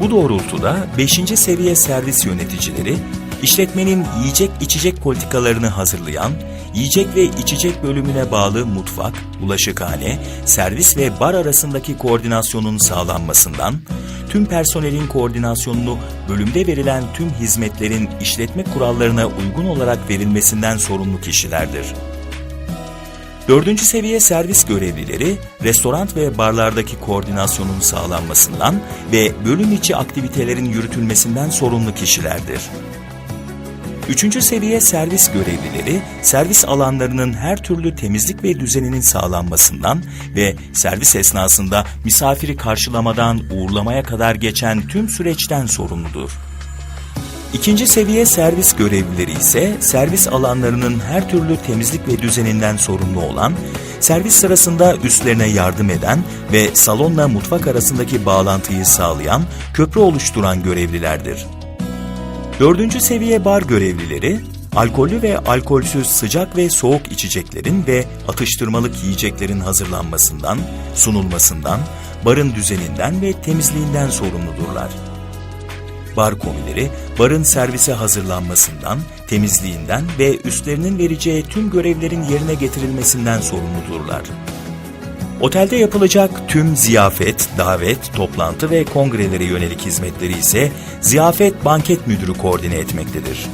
Bu doğrultuda 5. seviye servis yöneticileri, işletmenin yiyecek içecek politikalarını hazırlayan, yiyecek ve içecek bölümüne bağlı mutfak, bulaşıkhane, servis ve bar arasındaki koordinasyonun sağlanmasından, tüm personelin koordinasyonunu bölümde verilen tüm hizmetlerin işletme kurallarına uygun olarak verilmesinden sorumlu kişilerdir. Dördüncü seviye servis görevlileri, restoran ve barlardaki koordinasyonun sağlanmasından ve bölüm içi aktivitelerin yürütülmesinden sorumlu kişilerdir. Üçüncü seviye servis görevlileri, servis alanlarının her türlü temizlik ve düzeninin sağlanmasından ve servis esnasında misafiri karşılamadan uğurlamaya kadar geçen tüm süreçten sorumludur. İkinci seviye servis görevlileri ise servis alanlarının her türlü temizlik ve düzeninden sorumlu olan, servis sırasında üstlerine yardım eden ve salonla mutfak arasındaki bağlantıyı sağlayan, köprü oluşturan görevlilerdir. Dördüncü seviye bar görevlileri, alkollü ve alkolsüz sıcak ve soğuk içeceklerin ve atıştırmalık yiyeceklerin hazırlanmasından, sunulmasından, barın düzeninden ve temizliğinden sorumludurlar. Bar komileri, barın servise hazırlanmasından, temizliğinden ve üstlerinin vereceği tüm görevlerin yerine getirilmesinden sorumludurlar. Otelde yapılacak tüm ziyafet, davet, toplantı ve kongrelere yönelik hizmetleri ise ziyafet banket müdürü koordine etmektedir.